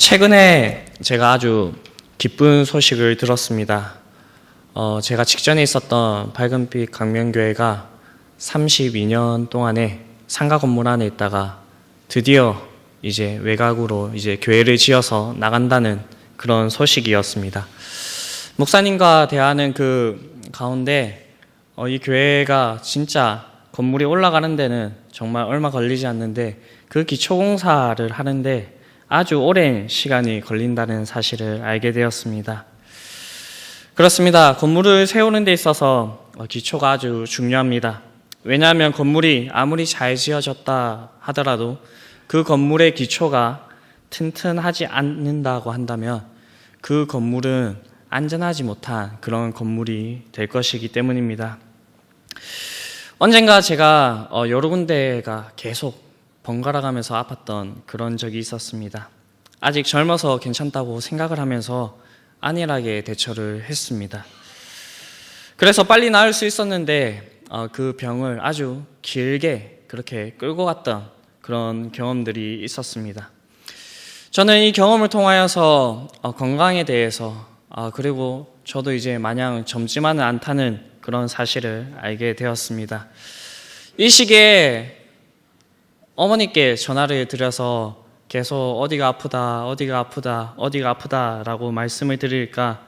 최근에 제가 아주 기쁜 소식을 들었습니다. 어, 제가 직전에 있었던 밝은빛 강명교회가 32년 동안에 상가 건물 안에 있다가 드디어 이제 외곽으로 이제 교회를 지어서 나간다는 그런 소식이었습니다. 목사님과 대화하는 그 가운데 어, 이 교회가 진짜 건물이 올라가는 데는 정말 얼마 걸리지 않는데 그 기초공사를 하는데 아주 오랜 시간이 걸린다는 사실을 알게 되었습니다. 그렇습니다. 건물을 세우는 데 있어서 어, 기초가 아주 중요합니다. 왜냐하면 건물이 아무리 잘 지어졌다 하더라도 그 건물의 기초가 튼튼하지 않는다고 한다면 그 건물은 안전하지 못한 그런 건물이 될 것이기 때문입니다. 언젠가 제가 어, 여러 군데가 계속 번갈아 가면서 아팠던 그런 적이 있었습니다. 아직 젊어서 괜찮다고 생각을 하면서 안일하게 대처를 했습니다. 그래서 빨리 나을 수 있었는데 어, 그 병을 아주 길게 그렇게 끌고 갔던 그런 경험들이 있었습니다. 저는 이 경험을 통하여서 어, 건강에 대해서 아, 그리고 저도 이제 마냥 젊지만은 않다는 그런 사실을 알게 되었습니다. 이 시기에 어머니께 전화를 드려서 계속 어디가 아프다, 어디가 아프다, 어디가 아프다라고 말씀을 드리니까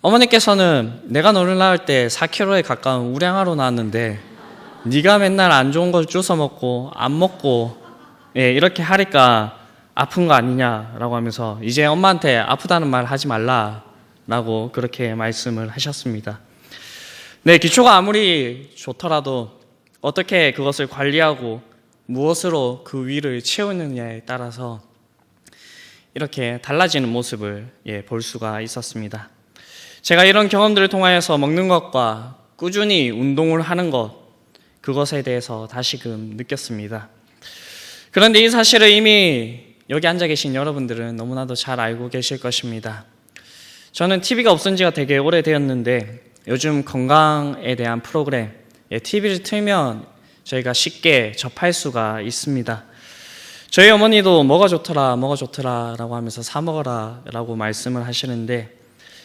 어머니께서는 내가 너를 낳을 때 4kg에 가까운 우량아로 낳았는데 네가 맨날 안 좋은 걸 주워 먹고 안 먹고 예, 이렇게 하니까 아픈 거 아니냐라고 하면서 이제 엄마한테 아프다는 말 하지 말라라고 그렇게 말씀을 하셨습니다. 네, 기초가 아무리 좋더라도 어떻게 그것을 관리하고 무엇으로 그 위를 채우느냐에 따라서 이렇게 달라지는 모습을 예, 볼 수가 있었습니다. 제가 이런 경험들을 통하여서 먹는 것과 꾸준히 운동을 하는 것, 그것에 대해서 다시금 느꼈습니다. 그런데 이 사실을 이미 여기 앉아 계신 여러분들은 너무나도 잘 알고 계실 것입니다. 저는 TV가 없은 지가 되게 오래되었는데 요즘 건강에 대한 프로그램, 예, TV를 틀면 저희가 쉽게 접할 수가 있습니다. 저희 어머니도 뭐가 좋더라, 뭐가 좋더라 라고 하면서 사 먹어라 라고 말씀을 하시는데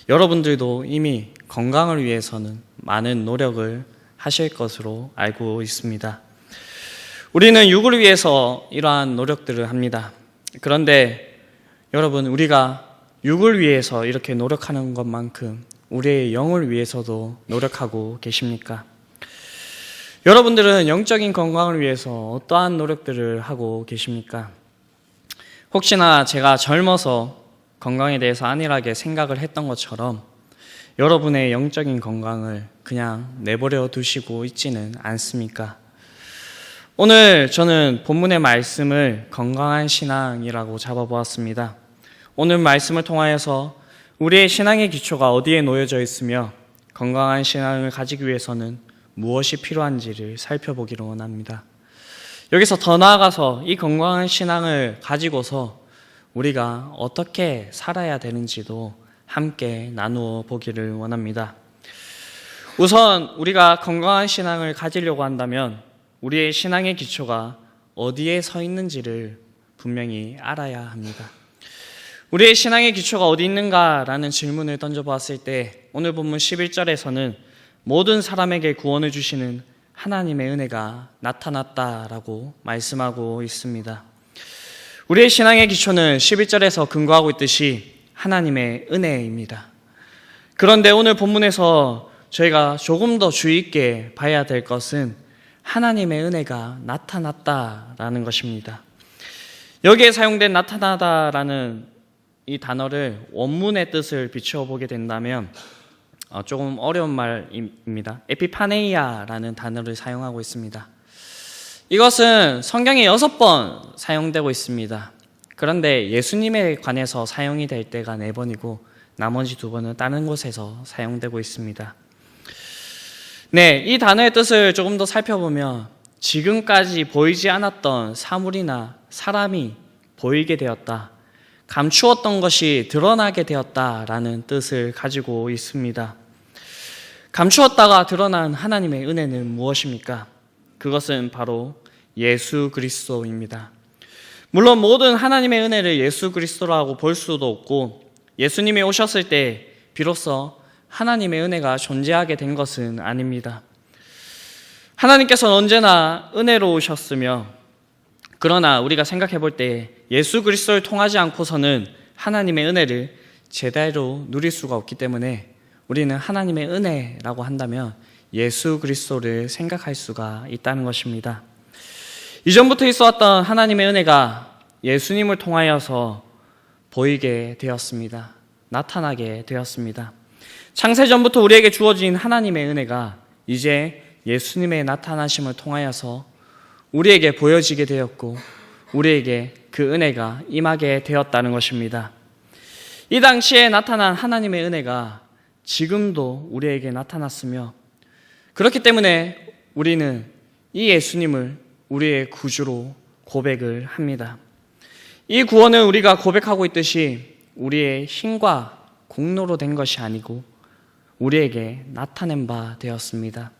여러분들도 이미 건강을 위해서는 많은 노력을 하실 것으로 알고 있습니다. 우리는 육을 위해서 이러한 노력들을 합니다. 그런데 여러분, 우리가 육을 위해서 이렇게 노력하는 것만큼 우리의 영을 위해서도 노력하고 계십니까? 여러분들은 영적인 건강을 위해서 어떠한 노력들을 하고 계십니까? 혹시나 제가 젊어서 건강에 대해서 안일하게 생각을 했던 것처럼 여러분의 영적인 건강을 그냥 내버려 두시고 있지는 않습니까? 오늘 저는 본문의 말씀을 건강한 신앙이라고 잡아보았습니다. 오늘 말씀을 통하여서 우리의 신앙의 기초가 어디에 놓여져 있으며 건강한 신앙을 가지기 위해서는 무엇이 필요한지를 살펴보기를 원합니다. 여기서 더 나아가서 이 건강한 신앙을 가지고서 우리가 어떻게 살아야 되는지도 함께 나누어 보기를 원합니다. 우선 우리가 건강한 신앙을 가지려고 한다면 우리의 신앙의 기초가 어디에 서 있는지를 분명히 알아야 합니다. 우리의 신앙의 기초가 어디 있는가라는 질문을 던져보았을 때 오늘 본문 11절에서는 모든 사람에게 구원을 주시는 하나님의 은혜가 나타났다라고 말씀하고 있습니다. 우리의 신앙의 기초는 11절에서 근거하고 있듯이 하나님의 은혜입니다. 그런데 오늘 본문에서 저희가 조금 더 주의 있게 봐야 될 것은 하나님의 은혜가 나타났다라는 것입니다. 여기에 사용된 나타나다라는 이 단어를 원문의 뜻을 비추어 보게 된다면 어, 조금 어려운 말입니다. 에피파네이아라는 단어를 사용하고 있습니다. 이것은 성경에 여섯 번 사용되고 있습니다. 그런데 예수님에 관해서 사용이 될 때가 네 번이고 나머지 두 번은 다른 곳에서 사용되고 있습니다. 네, 이 단어의 뜻을 조금 더 살펴보면 지금까지 보이지 않았던 사물이나 사람이 보이게 되었다. 감추었던 것이 드러나게 되었다라는 뜻을 가지고 있습니다. 감추었다가 드러난 하나님의 은혜는 무엇입니까? 그것은 바로 예수 그리스도입니다. 물론 모든 하나님의 은혜를 예수 그리스도라고 볼 수도 없고 예수님이 오셨을 때 비로소 하나님의 은혜가 존재하게 된 것은 아닙니다. 하나님께서는 언제나 은혜로우셨으며 그러나 우리가 생각해 볼 때 예수 그리스도를 통하지 않고서는 하나님의 은혜를 제대로 누릴 수가 없기 때문에 우리는 하나님의 은혜라고 한다면 예수 그리스도를 생각할 수가 있다는 것입니다. 이전부터 있어왔던 하나님의 은혜가 예수님을 통하여서 보이게 되었습니다. 나타나게 되었습니다. 창세전부터 우리에게 주어진 하나님의 은혜가 이제 예수님의 나타나심을 통하여서 우리에게 보여지게 되었고 우리에게 그 은혜가 임하게 되었다는 것입니다. 이 당시에 나타난 하나님의 은혜가 지금도 우리에게 나타났으며 그렇기 때문에 우리는 이 예수님을 우리의 구주로 고백을 합니다. 이 구원은 우리가 고백하고 있듯이 우리의 힘과 공로로 된 것이 아니고 우리에게 나타낸 바 되었습니다.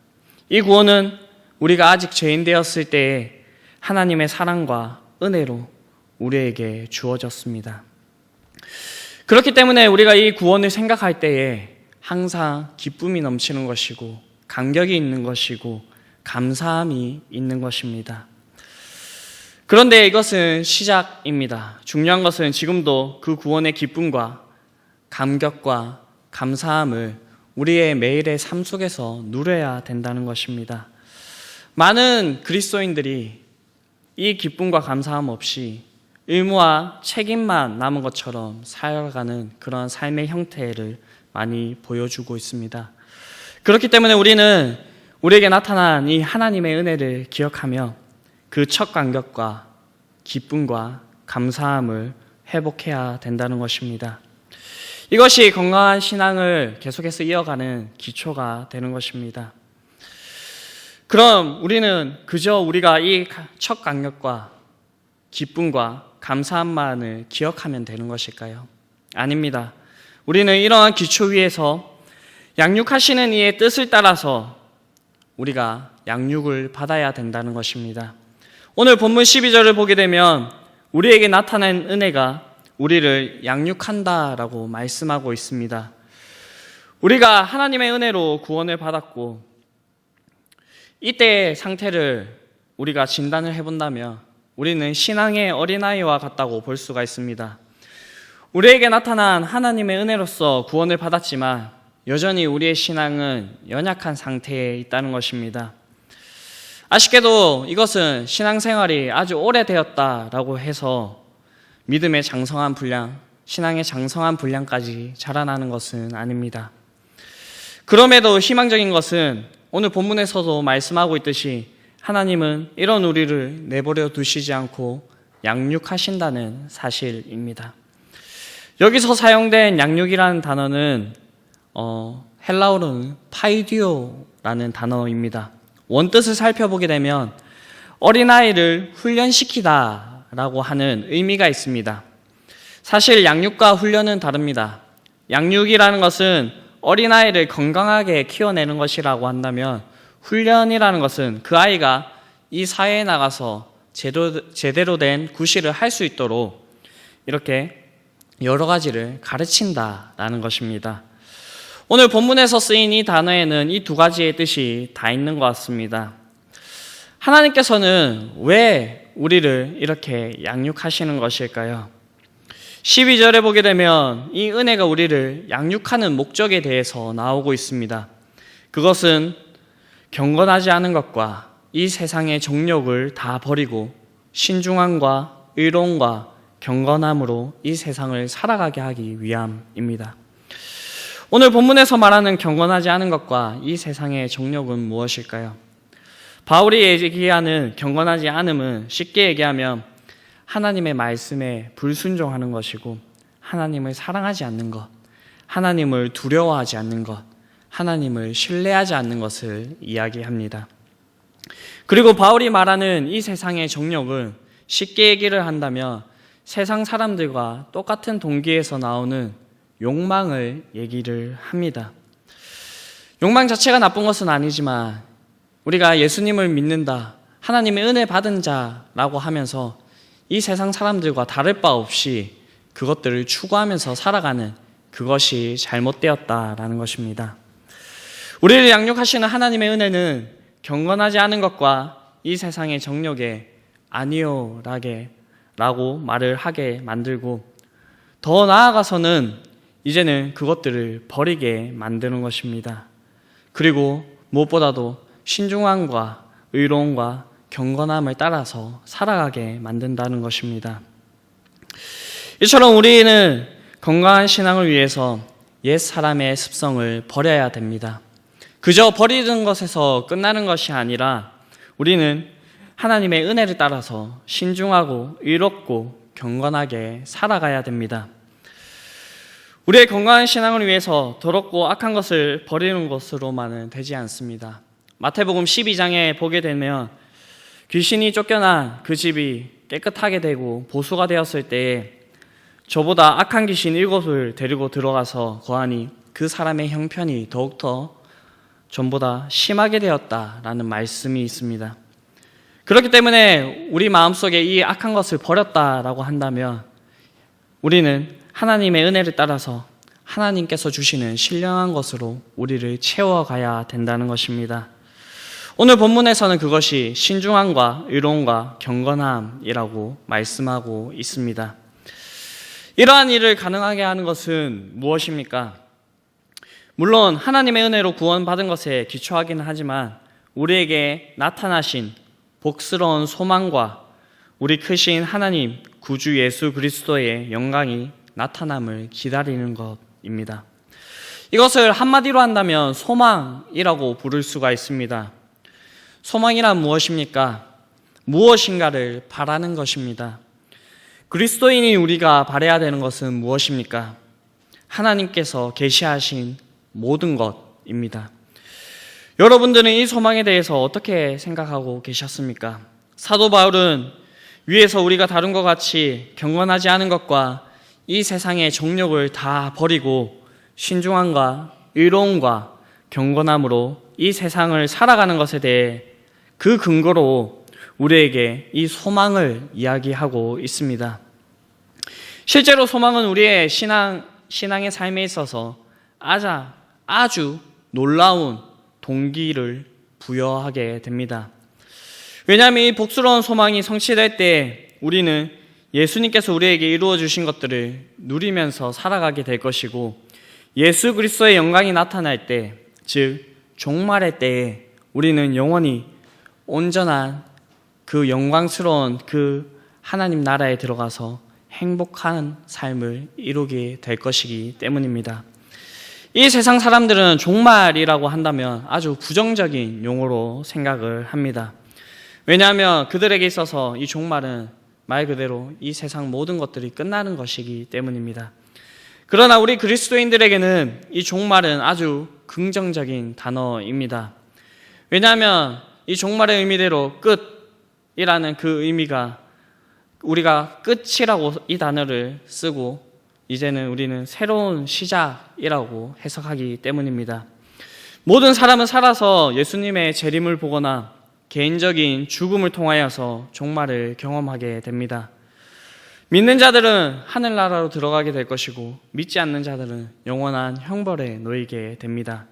이 구원은 우리가 아직 죄인 되었을 때에 하나님의 사랑과 은혜로 우리에게 주어졌습니다. 그렇기 때문에 우리가 이 구원을 생각할 때에 항상 기쁨이 넘치는 것이고 감격이 있는 것이고 감사함이 있는 것입니다. 그런데 이것은 시작입니다. 중요한 것은 지금도 그 구원의 기쁨과 감격과 감사함을 우리의 매일의 삶 속에서 누려야 된다는 것입니다. 많은 그리스도인들이 이 기쁨과 감사함 없이 의무와 책임만 남은 것처럼 살아가는 그런 삶의 형태를 많이 보여주고 있습니다. 그렇기 때문에 우리는 우리에게 나타난 이 하나님의 은혜를 기억하며 그 첫 감격과 기쁨과 감사함을 회복해야 된다는 것입니다. 이것이 건강한 신앙을 계속해서 이어가는 기초가 되는 것입니다. 그럼 우리는 그저 우리가 이첫 강력과 기쁨과 감사함만을 기억하면 되는 것일까요? 아닙니다. 우리는 이러한 기초 위에서 양육하시는 이의 뜻을 따라서 우리가 양육을 받아야 된다는 것입니다. 오늘 본문 12절을 보게 되면 우리에게 나타난 은혜가 우리를 양육한다라고 말씀하고 있습니다. 우리가 하나님의 은혜로 구원을 받았고 이때의 상태를 우리가 진단을 해본다면 우리는 신앙의 어린아이와 같다고 볼 수가 있습니다. 우리에게 나타난 하나님의 은혜로서 구원을 받았지만 여전히 우리의 신앙은 연약한 상태에 있다는 것입니다. 아쉽게도 이것은 신앙생활이 아주 오래되었다라고 해서 믿음의 장성한 분량, 신앙의 장성한 분량까지 자라나는 것은 아닙니다. 그럼에도 희망적인 것은 오늘 본문에서도 말씀하고 있듯이 하나님은 이런 우리를 내버려 두시지 않고 양육하신다는 사실입니다. 여기서 사용된 양육이라는 단어는 어, 헬라어로는 파이디오라는 단어입니다. 원뜻을 살펴보게 되면 어린아이를 훈련시키다 라고 하는 의미가 있습니다. 사실 양육과 훈련은 다릅니다. 양육이라는 것은 어린아이를 건강하게 키워내는 것이라고 한다면 훈련이라는 것은 그 아이가 이 사회에 나가서 제대로, 제대로 된 구실을 할 수 있도록 이렇게 여러 가지를 가르친다라는 것입니다. 오늘 본문에서 쓰인 이 단어에는 이 두 가지의 뜻이 다 있는 것 같습니다. 하나님께서는 왜 우리를 이렇게 양육하시는 것일까요? 12절에 보게 되면 이 은혜가 우리를 양육하는 목적에 대해서 나오고 있습니다. 그것은 경건하지 않은 것과 이 세상의 정욕을 다 버리고 신중함과 의로움과 경건함으로 이 세상을 살아가게 하기 위함입니다. 오늘 본문에서 말하는 경건하지 않은 것과 이 세상의 정욕은 무엇일까요? 바울이 얘기하는 경건하지 않음은 쉽게 얘기하면 하나님의 말씀에 불순종하는 것이고 하나님을 사랑하지 않는 것, 하나님을 두려워하지 않는 것, 하나님을 신뢰하지 않는 것을 이야기합니다. 그리고 바울이 말하는 이 세상의 정욕은 쉽게 얘기를 한다면 세상 사람들과 똑같은 동기에서 나오는 욕망을 얘기를 합니다. 욕망 자체가 나쁜 것은 아니지만 우리가 예수님을 믿는다, 하나님의 은혜 받은 자라고 하면서 이 세상 사람들과 다를 바 없이 그것들을 추구하면서 살아가는 그것이 잘못되었다라는 것입니다. 우리를 양육하시는 하나님의 은혜는 경건하지 않은 것과 이 세상의 정욕에 아니요라게 라고 말을 하게 만들고 더 나아가서는 이제는 그것들을 버리게 만드는 것입니다. 그리고 무엇보다도 신중함과 의로움과 경건함을 따라서 살아가게 만든다는 것입니다. 이처럼 우리는 건강한 신앙을 위해서 옛 사람의 습성을 버려야 됩니다. 그저 버리는 것에서 끝나는 것이 아니라 우리는 하나님의 은혜를 따라서 신중하고 의롭고 경건하게 살아가야 됩니다. 우리의 건강한 신앙을 위해서 더럽고 악한 것을 버리는 것으로만은 되지 않습니다. 마태복음 12장에 보게 되면 귀신이 쫓겨난 그 집이 깨끗하게 되고 보수가 되었을 때에 저보다 악한 귀신 일곱을 데리고 들어가서 거하니 그 사람의 형편이 더욱더 전보다 심하게 되었다라는 말씀이 있습니다. 그렇기 때문에 우리 마음속에 이 악한 것을 버렸다라고 한다면 우리는 하나님의 은혜를 따라서 하나님께서 주시는 신령한 것으로 우리를 채워가야 된다는 것입니다. 오늘 본문에서는 그것이 신중함과 의로움과 경건함이라고 말씀하고 있습니다. 이러한 일을 가능하게 하는 것은 무엇입니까? 물론 하나님의 은혜로 구원받은 것에 기초하기는 하지만 우리에게 나타나신 복스러운 소망과 우리 크신 하나님 구주 예수 그리스도의 영광이 나타남을 기다리는 것입니다. 이것을 한마디로 한다면 소망이라고 부를 수가 있습니다. 소망이란 무엇입니까? 무엇인가를 바라는 것입니다. 그리스도인이 우리가 바라야 되는 것은 무엇입니까? 하나님께서 계시하신 모든 것입니다. 여러분들은 이 소망에 대해서 어떻게 생각하고 계셨습니까? 사도 바울은 위에서 우리가 다룬 것 같이 경건하지 않은 것과 이 세상의 정욕을 다 버리고 신중함과 의로움과 경건함으로 이 세상을 살아가는 것에 대해 그 근거로 우리에게 이 소망을 이야기하고 있습니다. 실제로 소망은 우리의 신앙, 신앙의 삶에 있어서 아주, 아주 놀라운 동기를 부여하게 됩니다. 왜냐하면 이 복스러운 소망이 성취될 때 우리는 예수님께서 우리에게 이루어 주신 것들을 누리면서 살아가게 될 것이고 예수 그리스도의 영광이 나타날 때, 즉 종말의 때에 우리는 영원히 온전한 그 영광스러운 그 하나님 나라에 들어가서 행복한 삶을 이루게 될 것이기 때문입니다. 이 세상 사람들은 종말이라고 한다면 아주 부정적인 용어로 생각을 합니다. 왜냐하면 그들에게 있어서 이 종말은 말 그대로 이 세상 모든 것들이 끝나는 것이기 때문입니다. 그러나 우리 그리스도인들에게는 이 종말은 아주 긍정적인 단어입니다. 왜냐하면 이 종말의 의미대로 끝이라는 그 의미가 우리가 끝이라고 이 단어를 쓰고 이제는 우리는 새로운 시작이라고 해석하기 때문입니다. 모든 사람은 살아서 예수님의 재림을 보거나 개인적인 죽음을 통하여서 종말을 경험하게 됩니다. 믿는 자들은 하늘나라로 들어가게 될 것이고 믿지 않는 자들은 영원한 형벌에 놓이게 됩니다.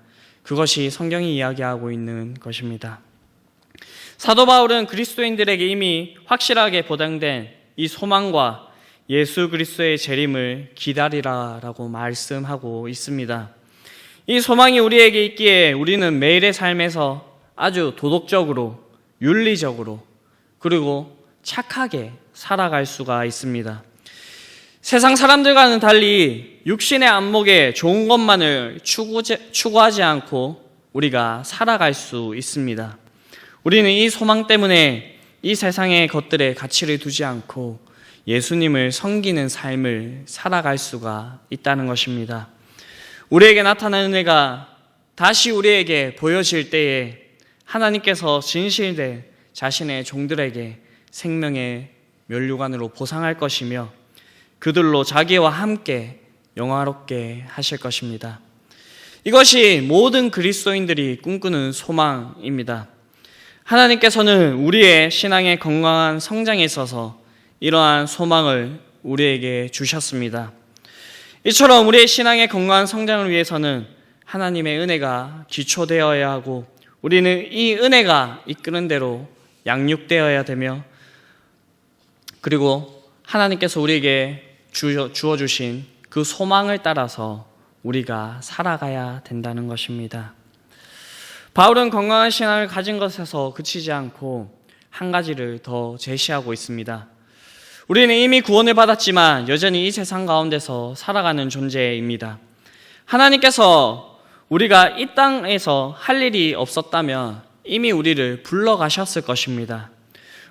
그것이 성경이 이야기하고 있는 것입니다. 사도 바울은 그리스도인들에게 이미 확실하게 보장된 이 소망과 예수 그리스도의 재림을 기다리라라고 말씀하고 있습니다. 이 소망이 우리에게 있기에 우리는 매일의 삶에서 아주 도덕적으로 윤리적으로 그리고 착하게 살아갈 수가 있습니다. 세상 사람들과는 달리 육신의 안목에 좋은 것만을 추구하지 않고 우리가 살아갈 수 있습니다. 우리는 이 소망 때문에 이 세상의 것들에 가치를 두지 않고 예수님을 섬기는 삶을 살아갈 수가 있다는 것입니다. 우리에게 나타나는 은혜가 다시 우리에게 보여질 때에 하나님께서 진실된 자신의 종들에게 생명의 면류관으로 보상할 것이며 그들로 자기와 함께 영화롭게 하실 것입니다. 이것이 모든 그리스도인들이 꿈꾸는 소망입니다. 하나님께서는 우리의 신앙의 건강한 성장에 있어서 이러한 소망을 우리에게 주셨습니다. 이처럼 우리의 신앙의 건강한 성장을 위해서는 하나님의 은혜가 기초되어야 하고 우리는 이 은혜가 이끄는 대로 양육되어야 되며 그리고 하나님께서 우리에게 주어, 주어주신 그 소망을 따라서 우리가 살아가야 된다는 것입니다. 바울은 건강한 신앙을 가진 것에서 그치지 않고 한 가지를 더 제시하고 있습니다. 우리는 이미 구원을 받았지만 여전히 이 세상 가운데서 살아가는 존재입니다. 하나님께서 우리가 이 땅에서 할 일이 없었다면 이미 우리를 불러가셨을 것입니다.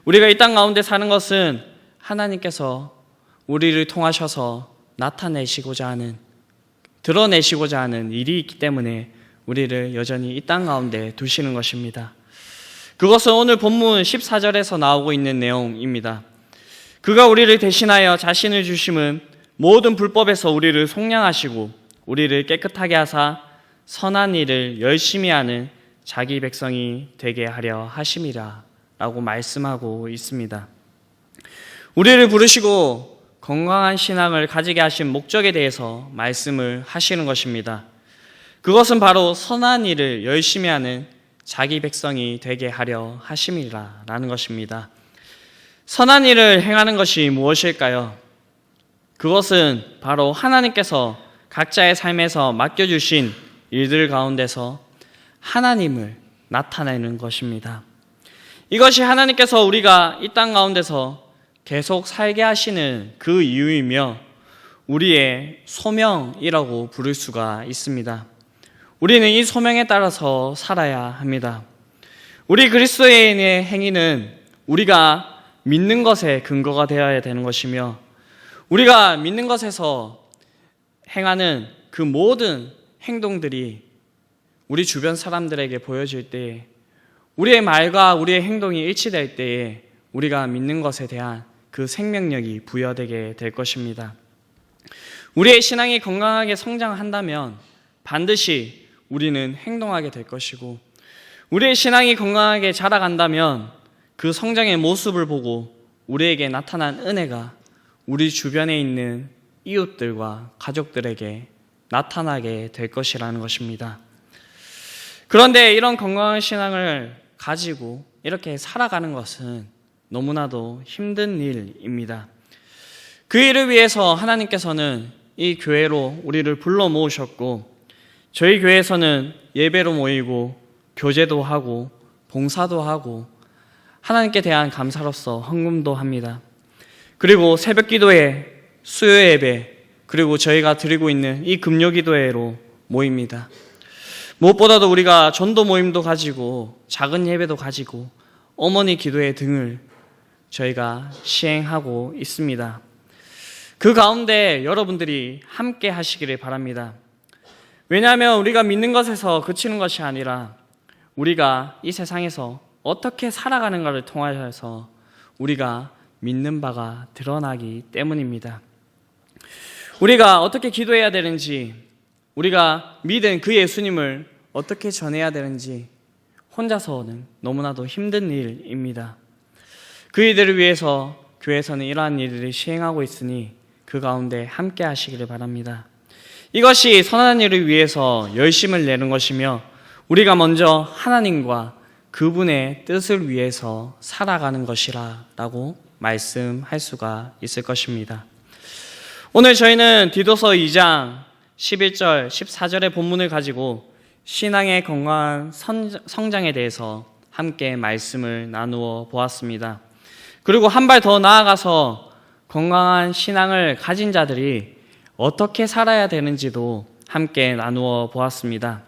우리가 이 땅 가운데 사는 것은 하나님께서 우리를 통하셔서 나타내시고자 하는, 드러내시고자 하는 일이 있기 때문에 우리를 여전히 이 땅 가운데 두시는 것입니다. 그것은 오늘 본문 14절에서 나오고 있는 내용입니다. 그가 우리를 대신하여 자신을 주심은 모든 불법에서 우리를 속량하시고 우리를 깨끗하게 하사 선한 일을 열심히 하는 자기 백성이 되게 하려 하심이라 라고 말씀하고 있습니다. 우리를 부르시고 건강한 신앙을 가지게 하신 목적에 대해서 말씀을 하시는 것입니다. 그것은 바로 선한 일을 열심히 하는 자기 백성이 되게 하려 하심이라 라는 것입니다. 선한 일을 행하는 것이 무엇일까요? 그것은 바로 하나님께서 각자의 삶에서 맡겨주신 일들 가운데서 하나님을 나타내는 것입니다. 이것이 하나님께서 우리가 이 땅 가운데서 계속 살게 하시는 그 이유이며 우리의 소명이라고 부를 수가 있습니다. 우리는 이 소명에 따라서 살아야 합니다. 우리 그리스도인의 행위는 우리가 믿는 것에 근거가 되어야 되는 것이며 우리가 믿는 것에서 행하는 그 모든 행동들이 우리 주변 사람들에게 보여질 때 우리의 말과 우리의 행동이 일치될 때에 우리가 믿는 것에 대한 그 생명력이 부여되게 될 것입니다. 우리의 신앙이 건강하게 성장한다면 반드시 우리는 행동하게 될 것이고 우리의 신앙이 건강하게 자라간다면 그 성장의 모습을 보고 우리에게 나타난 은혜가 우리 주변에 있는 이웃들과 가족들에게 나타나게 될 것이라는 것입니다. 그런데 이런 건강한 신앙을 가지고 이렇게 살아가는 것은 너무나도 힘든 일입니다. 그 일을 위해서 하나님께서는 이 교회로 우리를 불러 모으셨고 저희 교회에서는 예배로 모이고 교제도 하고 봉사도 하고 하나님께 대한 감사로서 헌금도 합니다. 그리고 새벽 기도회, 수요 예배, 그리고 저희가 드리고 있는 이 금요 기도회로 모입니다. 무엇보다도 우리가 전도 모임도 가지고 작은 예배도 가지고 어머니 기도회 등을 저희가 시행하고 있습니다. 그 가운데 여러분들이 함께 하시기를 바랍니다. 왜냐하면 우리가 믿는 것에서 그치는 것이 아니라 우리가 이 세상에서 어떻게 살아가는가를 통하여서 우리가 믿는 바가 드러나기 때문입니다. 우리가 어떻게 기도해야 되는지, 우리가 믿은 그 예수님을 어떻게 전해야 되는지 혼자서는 너무나도 힘든 일입니다. 그 일들을 위해서 교회에서는 이러한 일들을 시행하고 있으니 그 가운데 함께 하시기를 바랍니다. 이것이 선한 일을 위해서 열심을 내는 것이며 우리가 먼저 하나님과 그분의 뜻을 위해서 살아가는 것이라 라고 말씀할 수가 있을 것입니다. 오늘 저희는 디도서 2장 11절, 14절의 본문을 가지고 신앙의 건강한 성장에 대해서 함께 말씀을 나누어 보았습니다. 그리고 한 발 더 나아가서 건강한 신앙을 가진 자들이 어떻게 살아야 되는지도 함께 나누어 보았습니다.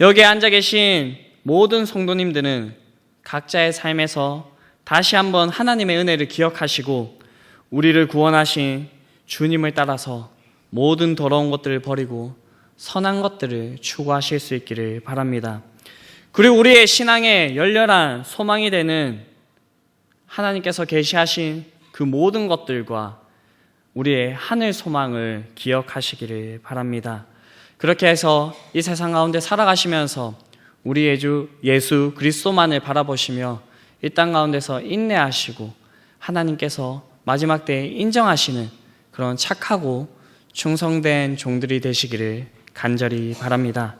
여기에 앉아 계신 모든 성도님들은 각자의 삶에서 다시 한번 하나님의 은혜를 기억하시고 우리를 구원하신 주님을 따라서 모든 더러운 것들을 버리고 선한 것들을 추구하실 수 있기를 바랍니다. 그리고 우리의 신앙의 열렬한 소망이 되는 하나님께서 계시하신 그 모든 것들과 우리의 하늘 소망을 기억하시기를 바랍니다. 그렇게 해서 이 세상 가운데 살아가시면서 우리의 주 예수 그리스도만을 바라보시며 이 땅 가운데서 인내하시고 하나님께서 마지막 때에 인정하시는 그런 착하고 충성된 종들이 되시기를 간절히 바랍니다.